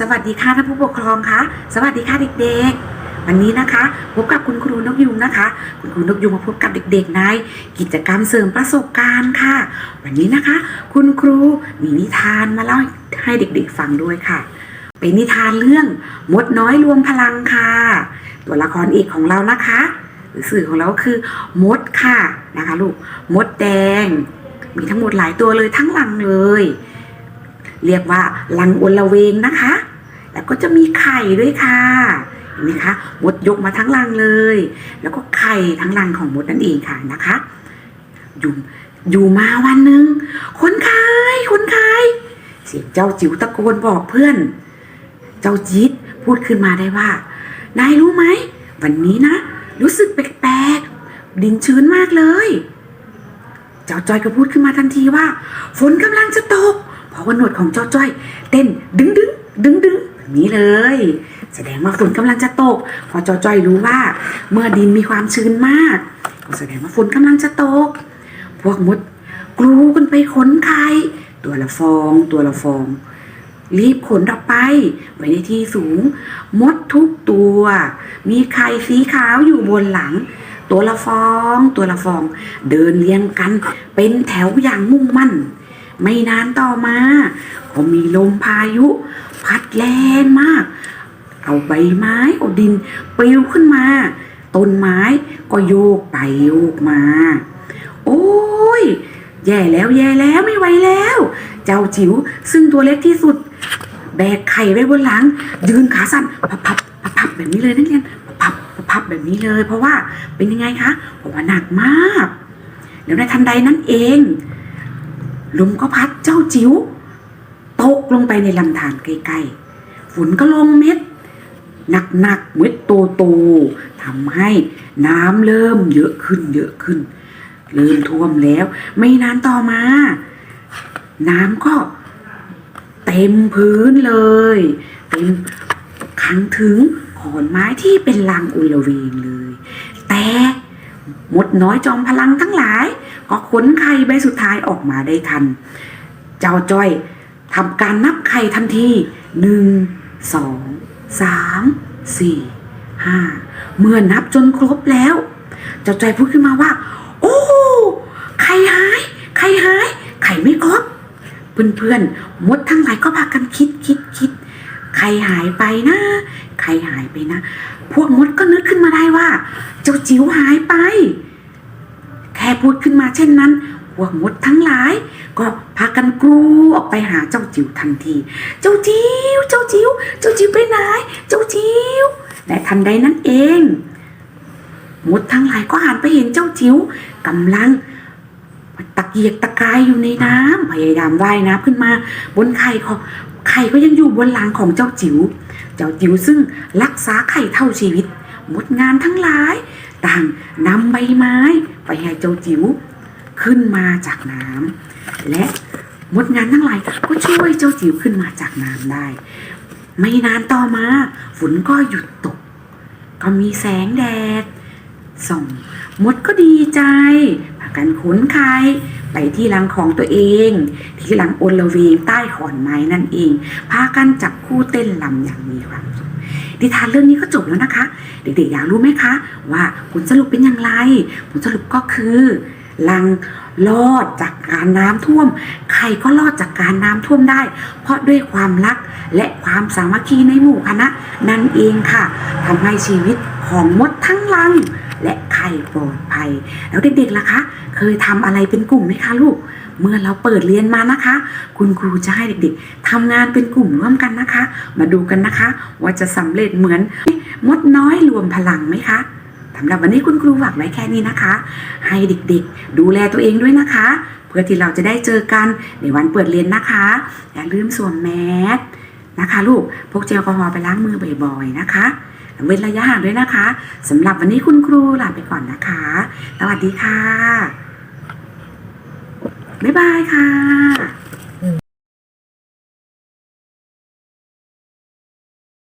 สวัสดีค่ะท่านผู้ปกครองคะสวัสดีค่ะเด็กๆ วันนี้นะคะพบกับคุณครูนกยุงนะคะ คุณครูนกยุงมาพบกับเด็กๆในกิจกรรมเสริมประสบการณ์ค่ะ วันนี้นะคะ คุณครูมีนิทานมาเล่าให้เด็กๆฟังด้วยค่ะ เป็นนิทานเรื่องมดน้อยรวมพลังค่ะ ตัวละครเอกของเรานะคะหรือสื่อของเราคือมดค่ะนะคะลูกมดแดง มีทั้งหมดหลายตัวเลยทั้งหลังเลย เรียกว่าลังอลเวงนะคะ แล้วก็จะมีไข่ด้วยค่ะเห็นไหมคะมดยกมาทั้งลังเลย แล้วก็ไข่ทั้งลังของมดนั่นเองค่ะนะคะอยู่อยู่มาวันหนึ่งคนขายคนขายเสียงเจ้าจิ๋วตะโกนบอกเพื่อน เจ้าจี๊ดพูดขึ้นมาได้ว่า นายรู้ไหม วันนี้นะ รู้สึกแปลกๆ ดินชื้นมากเลย เจ้าจ้อยก็พูดขึ้นมาทันทีว่า ฝนกำลังจะตก เพราะว่าหนวดของเจ้าจ้อย เต้นดึงดึงดึงดึง นี้เลย แสดงว่าฝนกำลังจะตก พอจ้าจ้อยรู้ว่า เมื่อดินมีความชื้นมาก ก็แสดงว่าฝนกำลังจะตก พวกมดกลูกันไปขนไข่ตัวละฟอง ตัวละฟอง รีบขนออกไป ไว้ในที่สูง มดทุกตัว มีไข่สีขาวอยู่บนหลัง ตัวละฟอง ตัวละฟอง เดินเรียงกัน เป็นแถวอย่างมุ่งมั่น ไม่นานต่อมา ก็มีลมพายุ พัดแรงมาก เอาใบไม้เอาดินปลิวขึ้นมา ต้นไม้ก็โยกไปโยกมา โอ้ยแย่แล้วแย่แล้วไม่ไหวแล้ว เจ้าจิ๋วซึ่งตัวเล็กที่สุด แบกไข่ไว้บนหลัง ยืนขาสั่นพับพับพับพับแบบนี้เลยนักเรียนพับพับพับแบบนี้เลย เพราะว่าเป็นยังไงคะเพราะว่าหนักมาก แล้วในทันใดนั้นเองลมก็พัดเจ้าจิ๋ว ตกลงไปในลำธารใกล้ๆ ฝนก็ลงเม็ดหนักๆเม็ดโตๆทำให้น้ำเริ่มเยอะขึ้นเยอะขึ้น เริ่มท่วมแล้ว ไม่นานต่อมา น้ำก็เต็มพื้นเลย เต็มขังถึงขอนไม้ที่เป็นลังอุลเวงเลย แต่มดน้อยจอมพลังทั้งหลาย ก็ขนไข่ใบสุดท้ายออกมาได้ทัน เจ้าจ้อย ทำการนับไข่ทันทีหนึ่งสองสามสี่ห้าเมื่อนับจนครบแล้ว เจ้าใจพูดขึ้นมาว่า โอ้ ไข่หาย ไข่หาย ไข่ไม่ครบ เพื่อนๆ มดทั้งหลายก็พากันคิดคิดคิดใครหายไปนะใครหายไปนะ พวกมดก็นึกขึ้นมาได้ว่า เจ้าจิ๋วหายไป แค่พูดขึ้นมาเช่นนั้น พวกมดทั้งหลาย ก็พากันกรูออกไปหาเจ้าจิ๋วทันที เจ้าจิ๋วเจ้าจิ๋วเจ้าจิ๋วไปไหน เจ้าจิ๋วและทันใดนั้นเองมดทั้งหลายก็หันไปเห็นเจ้าจิ๋วกำลังตะเกียกตะกายอยู่ในน้ำพยายามว่ายน้ำขึ้นมา บนไข่ของไข่ก็ยังอยู่บนหลังของเจ้าจิ๋วเจ้าจิ๋วซึ่งรักษาไข่เท่าชีวิตมดงานทั้งหลาย ต่างนำใบไม้ ไปให้เจ้าจิ๋ว ขึ้นมาจากน้ำและมดงานทั้งหลายก็ช่วยเจ้าจิ๋วขึ้นมาจากน้ำได้ ไม่นานต่อมาฝนก็หยุดตก ก็มีแสงแดดส่องมดก็ดีใจพากันขนไข่ไปที่รังของตัวเอง ที่รังโอลเวงใต้ขอนไม้นั่นเอง พากันจับคู่เต้นลำอย่างมีความสุขนิทานเรื่องนี้ก็จบแล้วนะคะ เด็กๆอยากรู้ไหมคะ ว่าผลสรุปเป็นอย่างไร ผลสรุปก็คือ ลังรอดจากการน้ำท่วม ใครก็รอดจากการน้ำท่วมได้ เพราะด้วยความรักและความสามัคคีในหมู่คณะนั่นเองค่ะทำให้ชีวิตของมดทั้งลัง และไข่ปลอดภัย แล้วเด็กๆล่ะคะ เคยทำอะไรเป็นกลุ่มไหมคะลูกเมื่อเราเปิดเรียนมานะคะ คุณครูจะให้เด็กๆทำงานเป็นกลุ่มร่วมกันนะคะ มาดูกันนะคะ ว่าจะสำเร็จเหมือนมดน้อยรวมพลังไหมคะ สำหรับวันนี้คุณครูฝากไว้แค่นี้นะคะ ให้เด็กๆ ดูแลตัวเองด้วยนะคะ เพื่อที่เราจะได้เจอกันในวันเปิดเรียนนะคะ อย่าลืมสวมแมสนะคะลูกพกเจลแอลกอฮอล์ไปล้างมือบ่อยๆนะคะเว้นระยะห่างด้วยนะคะสำหรับวันนี้คุณครูลาไปก่อนนะคะ สวัสดีค่ะ บ๊ายบายค่ะ